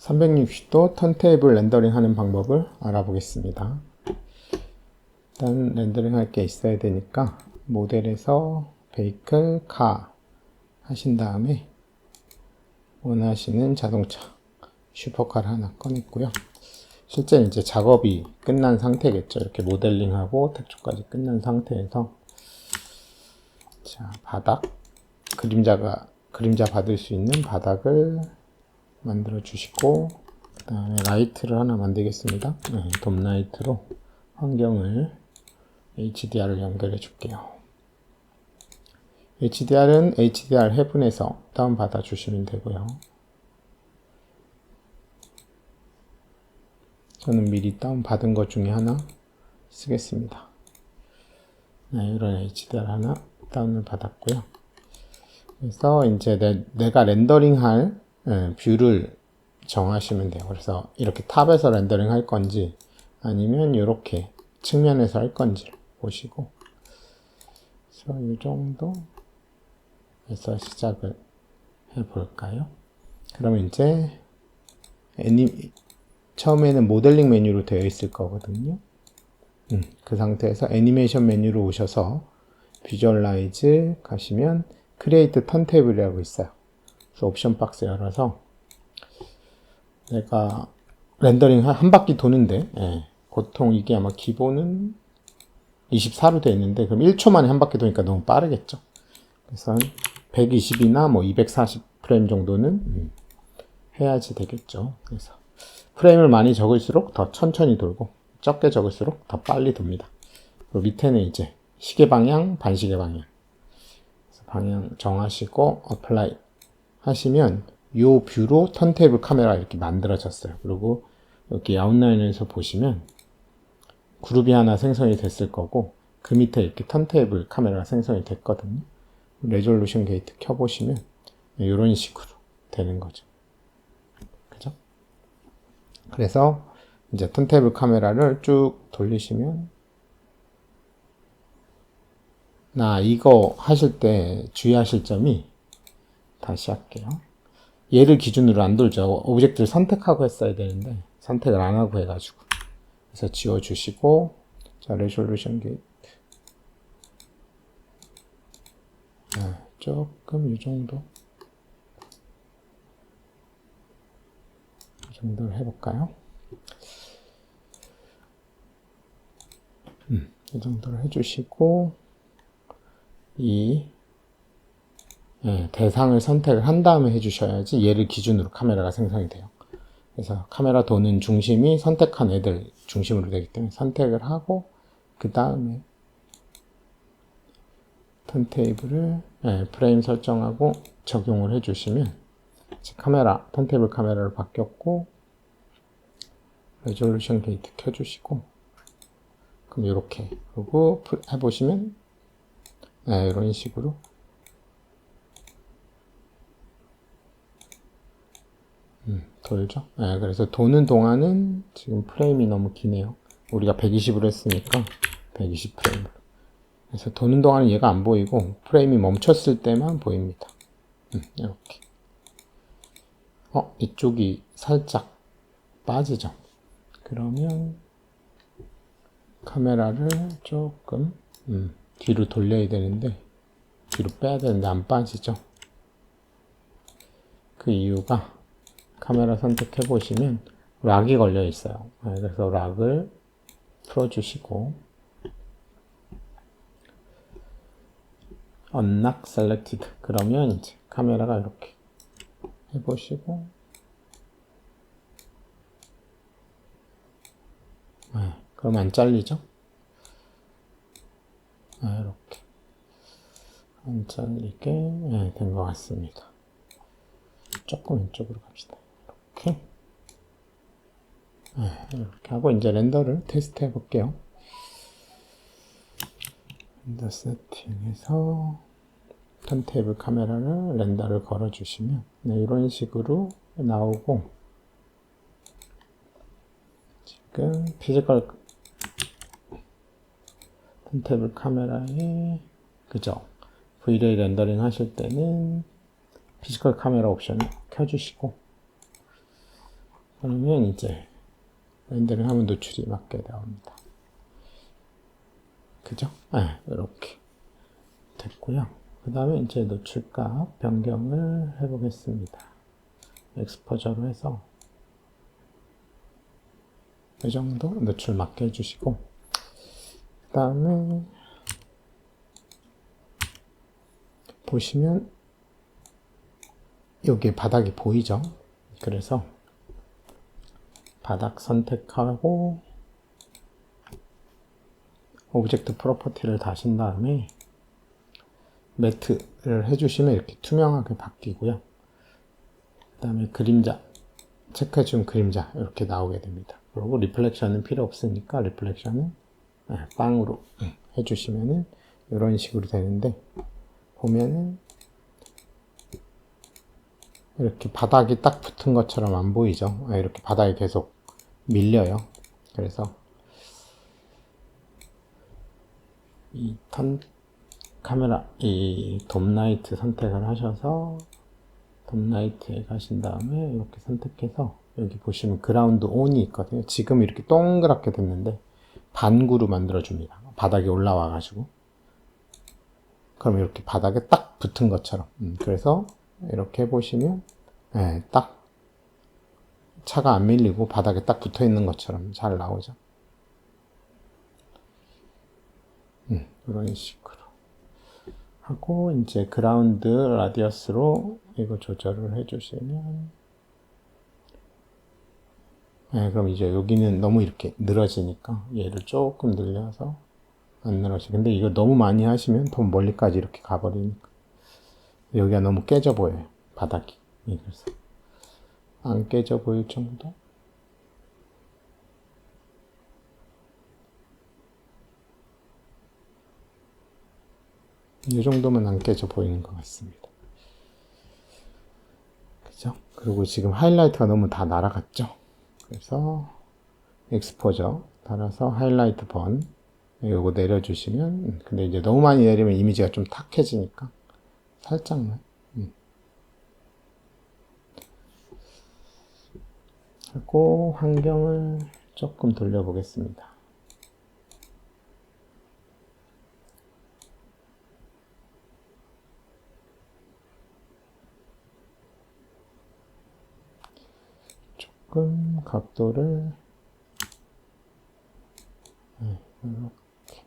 360도 턴테이블 렌더링 하는 방법을 알아보겠습니다. 일단 렌더링 할 게 있어야 되니까 모델에서 베이클 카 하신 다음에 원하시는 자동차 슈퍼카를 하나 꺼냈고요. 실제 이제 작업이 끝난 상태겠죠. 이렇게 모델링하고 텍초까지 끝난 상태에서 자 바닥 그림자가 그림자 받을 수 있는 바닥을 만들어 주시고 그 다음에 라이트를 하나 만들겠습니다. 네, 돔 라이트로 환경을 HDR을 연결해 줄게요. HDR은 HDR 해븐에서 다운 받아 주시면 되고요. 저는 미리 다운 받은 것 중에 하나 쓰겠습니다. 네, 이런 HDR 하나 다운을 받았고요. 그래서 이제 내, 내가 렌더링 할 예, 뷰를 정하시면 돼요. 그래서 이렇게 탑에서 렌더링 할 건지 아니면 이렇게 측면에서 할 건지 보시고 그래서 이 정도 에서 시작을 해 볼까요? 그러면 이제 애니 처음에는 모델링 메뉴로 되어 있을 거거든요. 음, 그 상태에서 애니메이션 메뉴로 오셔서 비주얼라이즈 가시면 크리에이트 턴테이블이라고 있어요. 옵션 박스 열어서 내가 렌더링 한, 한 바퀴 도는데 예, 보통 이게 아마 기본은 24로 되어 있는데 그럼 1초 만에 한 바퀴 도니까 너무 빠르겠죠. 그래서 120이나 뭐 240 프레임 정도는 음, 해야지 되겠죠. 그래서 프레임을 많이 적을수록 더 천천히 돌고 적게 적을수록 더 빨리 돕니다. 그리고 밑에는 이제 시계 방향, 반시계 방향. 방향 정하시고 어플라이 하시면 요 뷰로 턴테이블 카메라 이렇게 만들어졌어요. 그리고 여기 아웃라인에서 보시면 그룹이 하나 생성이 됐을 거고 그 밑에 이렇게 턴테이블 카메라가 생성이 됐거든요. 레졸루션 게이트 켜보시면 이런 식으로 되는 거죠. 그죠? 그래서 이제 턴테이블 카메라를 쭉 돌리시면 나 이거 하실 때 주의하실 점이 다시 할게요. 얘를 기준으로 안 돌죠. 오브젝트를 선택하고 했어야 되는데 선택을 안 하고 해가지고 그래서 지워주시고 자 레졸루션 게이트 네, 조금 이 정도 이 정도를 해볼까요? 음, 이 정도를 해주시고 이 예, 대상을 선택을 한 다음에 해주셔야지 얘를 기준으로 카메라가 생성이 돼요. 그래서 카메라 도는 중심이 선택한 애들 중심으로 되기 때문에 선택을 하고 그 다음에 턴테이블을 예, 프레임 설정하고 적용을 해주시면 카메라 턴테이블 카메라로 바뀌었고 레졸루션 게이트 켜주시고 그럼 이렇게 그리고 해보시면 예, 이런 식으로 음, 돌죠. 네, 그래서 도는 동안은 지금 프레임이 너무 기네요. 우리가 120으로 했으니까 120 프레임으로. 그래서 도는 동안은 얘가 안 보이고 프레임이 멈췄을 때만 보입니다. 음, 이렇게. 어, 이쪽이 살짝 빠지죠. 그러면 카메라를 조금 음, 뒤로 돌려야 되는데 뒤로 빼야 되는데 안 빠지죠. 그 이유가 카메라 선택해 보시면 락이 걸려 있어요. 네, 그래서 락을 풀어주시고 unlock selected 그러면 이제 카메라가 이렇게 해보시고 네, 그럼 안 잘리죠? 네, 이렇게 안 잘리게 네, 된것 같습니다. 조금 왼쪽으로 갑시다. 이렇게 네, 이렇게 하고 이제 렌더를 테스트 해 볼게요. 렌더 세팅해서 턴테이블 카메라를 렌더를 걸어 주시면 네, 이런 식으로 나오고 지금 피지컬 턴테이블 카메라에 그죠? V-Ray 렌더링 하실 때는 피지컬 카메라 옵션 켜주시고 그러면 이제 렌더링 하면 노출이 맞게 나옵니다. 그죠? 네, 이렇게 됐고요. 그 다음에 이제 노출값 변경을 해보겠습니다. 엑스포저로 해서 이 정도 노출 맞게 해주시고 그 다음에 보시면 여기 바닥이 보이죠? 그래서 바닥 선택하고 오브젝트 프로퍼티를 다신 다음에 매트를 해주시면 이렇게 투명하게 바뀌고요. 그 다음에 그림자 체크해준 그림자 이렇게 나오게 됩니다. 그리고 리플렉션은 필요 없으니까 리플렉션은 네, 빵으로 해주시면은 이런 식으로 되는데 보면은 이렇게 바닥이 딱 붙은 것처럼 안 보이죠? 아, 이렇게 바닥이 계속 밀려요. 그래서 이 턴 카메라 이 돔라이트 선택을 하셔서 돔라이트에 가신 다음에 이렇게 선택해서 여기 보시면 그라운드 온이 있거든요. 지금 이렇게 동그랗게 됐는데 반구로 만들어 줍니다. 바닥에 올라와 가지고 그럼 이렇게 바닥에 딱 붙은 것처럼 음, 그래서 이렇게 해보시면 예, 딱 차가 안 밀리고 바닥에 딱 붙어 있는 것처럼 잘 나오죠. 음, 이런 식으로 하고 이제 그라운드 라디어스로 이거 조절을 해주시면 네, 그럼 이제 여기는 너무 이렇게 늘어지니까 얘를 조금 늘려서 안 늘어지. 근데 이거 너무 많이 하시면 더 멀리까지 이렇게 가버리니까 여기가 너무 깨져 보여요. 바닥이. 예, 그래서 안 깨져 보일 정도. 이 정도면 안 깨져 보이는 것 같습니다. 그죠? 그리고 지금 하이라이트가 너무 다 날아갔죠? 그래서 엑스포저 달아서 하이라이트 번 요거 내려주시면 근데 이제 너무 많이 내리면 이미지가 좀 탁해지니까 살짝만 음. 하고 환경을 조금 돌려보겠습니다. 조금 각도를 네, 이렇게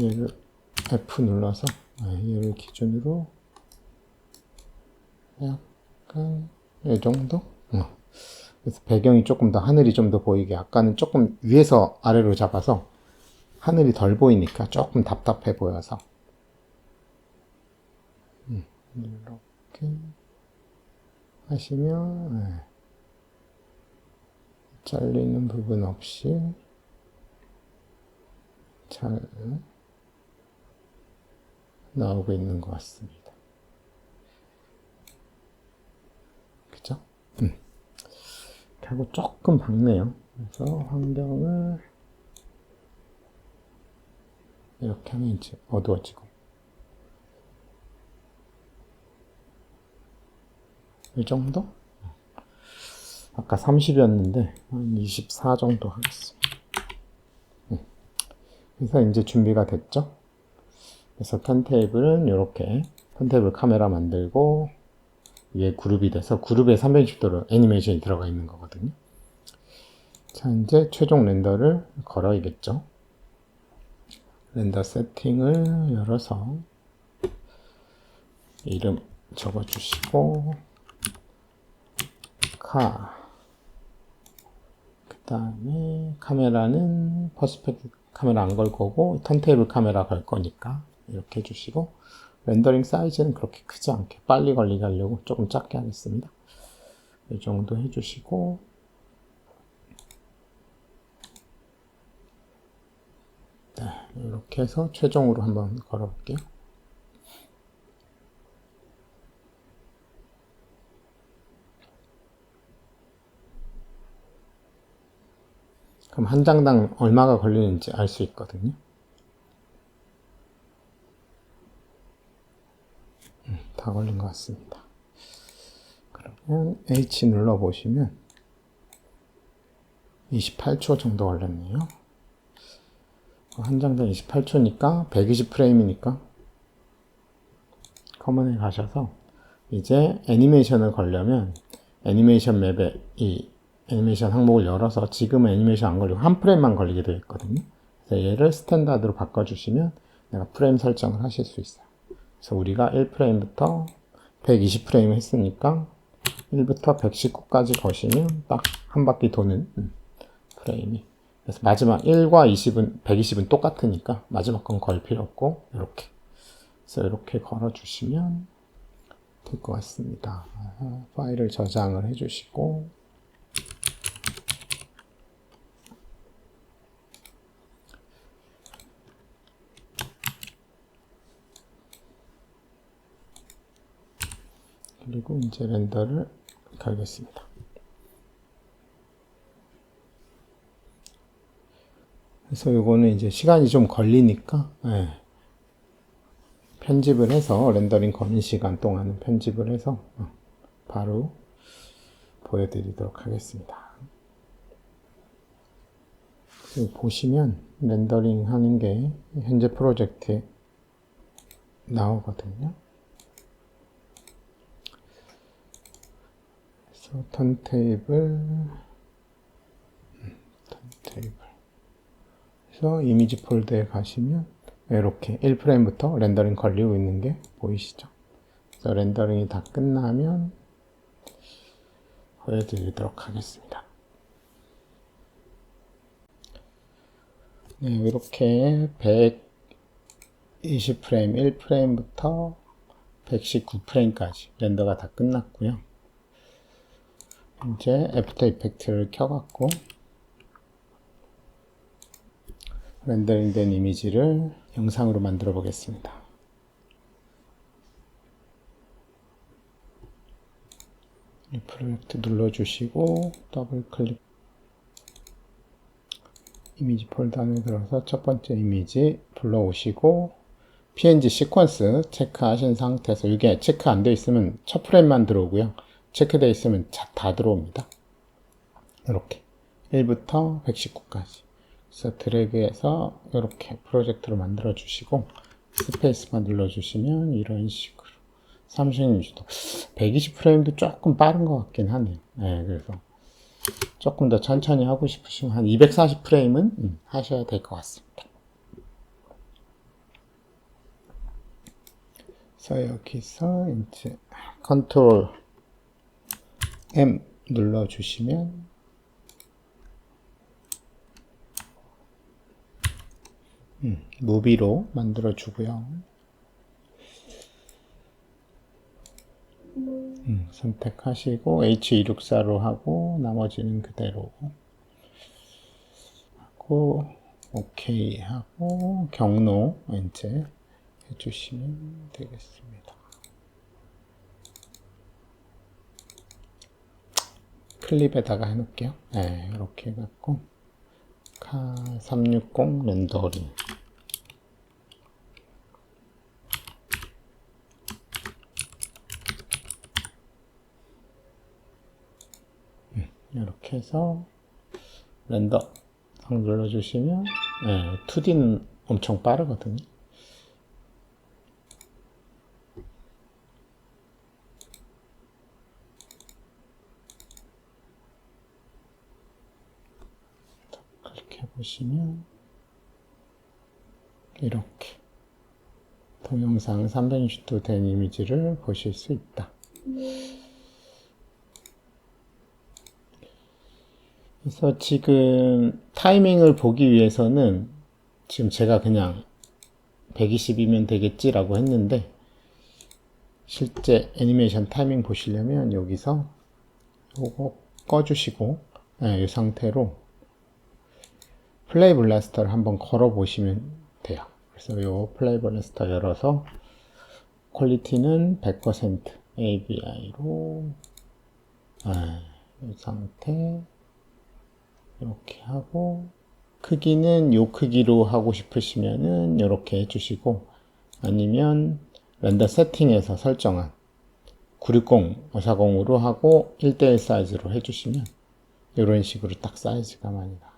얘를 F 눌러서 네, 얘를 기준으로 약간 이 정도? 어. 그래서 배경이 조금 더 하늘이 좀 더 보이게 아까는 조금 위에서 아래로 잡아서 하늘이 덜 보이니까 조금 답답해 보여서 음, 이렇게 하시면 네. 잘리는 부분 없이 잘 나오고 있는 것 같습니다. 그죠? 음. 하고 조금 밝네요. 그래서 환경을 이렇게 하면 이제 어두워지고 이 정도? 아까 30이었는데 한 24 정도 하겠습니다. 음. 그래서 이제 준비가 됐죠? 그래서 턴테이블은 이렇게 턴테이블 카메라 만들고 위에 그룹이 돼서 그룹에 360도로 애니메이션이 들어가 있는 거거든요. 자, 이제 최종 렌더를 걸어야겠죠. 렌더 세팅을 열어서 이름 적어주시고 카. 그 다음에 카메라는 퍼스펙트 카메라 안 걸 거고 턴테이블 카메라 걸 거니까 이렇게 해주시고 렌더링 사이즈는 그렇게 크지 않게 빨리 걸리게 하려고 조금 작게 하겠습니다. 이 정도 해주시고 네, 이렇게 해서 최종으로 한번 걸어볼게요. 그럼 한 장당 얼마가 걸리는지 알 수 있거든요. 음, 다 걸린 것 같습니다. 그냥 H 눌러 보시면 28초 정도 걸렸네요. 한 장당 28초니까 120프레임이니까 커먼에 가셔서 이제 애니메이션을 걸려면 애니메이션 맵에 이 애니메이션 항목을 열어서 지금은 애니메이션 안 걸리고 한 프레임만 걸리게 되어 있거든요. 그래서 얘를 스탠다드로 바꿔주시면 내가 프레임 설정을 하실 수 있어요. 그래서 우리가 1프레임부터 120프레임 했으니까 1부터 119까지 거시면 딱 한 바퀴 도는 음, 프레임이. 그래서 마지막 1과 20은 120은 똑같으니까 마지막 건 걸 필요 없고 이렇게. 그래서 이렇게 걸어 주시면 될 것 같습니다. 아, 파일을 저장을 해 주시고 그리고 이제 렌더를 걸겠습니다. 그래서 이거는 이제 시간이 좀 걸리니까 예. 편집을 해서 렌더링 거는 시간 동안은 편집을 해서 어, 바로 보여드리도록 하겠습니다. 보시면 렌더링 하는 게 현재 프로젝트에 나오거든요. 그래서 턴테이블 음, 턴테이블 그래서 이미지 폴더에 가시면 이렇게 1프레임부터 렌더링 걸리고 있는 게 보이시죠? 그래서 렌더링이 다 끝나면 보여드리도록 하겠습니다. 네, 이렇게 120프레임, 1프레임부터 119프레임까지 렌더가 다 끝났고요. 이제 애프터 이펙트를 켜갖고 렌더링된 이미지를 영상으로 만들어 보겠습니다. 이 프로젝트 눌러주시고 더블 클릭 이미지 폴더 안에 들어서 첫 번째 이미지 불러오시고 png 시퀀스 체크하신 상태에서 이게 체크 안 되어 있으면 첫 프레임만 들어오고요. 체크되어 있으면 다 들어옵니다. 이렇게. 1부터 119까지. 그래서 드래그해서 이렇게 프로젝트로 만들어 주시고 스페이스만 눌러 주시면 이런 식으로. 36도. 120프레임도 조금 빠른 것 같긴 하네요. 네, 그래서 조금 더 천천히 하고 싶으시면 한 240프레임은 음, 하셔야 될 것 같습니다. 그래서 여기서 이제 컨트롤 M 눌러 주시면 음, 무비로 만들어 주고요. 음, 선택하시고 H264로 하고 나머지는 그대로 하고 OK 하고 경로 이제 해주시면 되겠습니다. 클립에다가 해놓을게요. 네, 이렇게 해갖고 카 360 렌더링 이렇게 해서 렌더 상 눌러주시면 네, 2D는 엄청 빠르거든요. 그렇게 보시면 이렇게 동영상 360도 된 이미지를 보실 수 있다. 그래서 지금 타이밍을 보기 위해서는 지금 제가 그냥 120이면 되겠지라고 했는데 실제 애니메이션 타이밍 보시려면 여기서 요거 꺼주시고 네, 이 상태로 플레이 블라스터를 한번 걸어 보시면 돼요. 그래서 요 플레이 블라스터 열어서 퀄리티는 100% ABI로 아, 이 상태 이렇게 하고 크기는 요 크기로 하고 싶으시면은 이렇게 해주시고 아니면 렌더 세팅에서 설정한 960, 540으로 하고 1대1 사이즈로 해주시면 이런 식으로 딱 사이즈가 많이 나와요.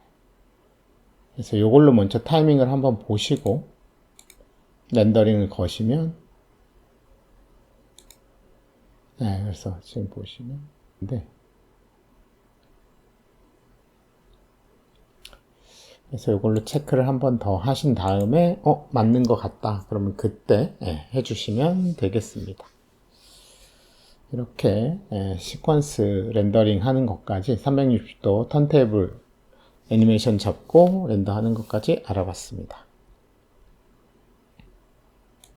그래서 이걸로 먼저 타이밍을 한번 보시고 렌더링을 거시면 네, 그래서 지금 보시면 네. 그래서 이걸로 체크를 한 번 더 하신 다음에 어 맞는 것 같다 그러면 그때 예, 해주시면 되겠습니다 이렇게 예, 시퀀스 렌더링 하는 것까지 360도 턴테이블 애니메이션 잡고 렌더 하는 것까지 알아봤습니다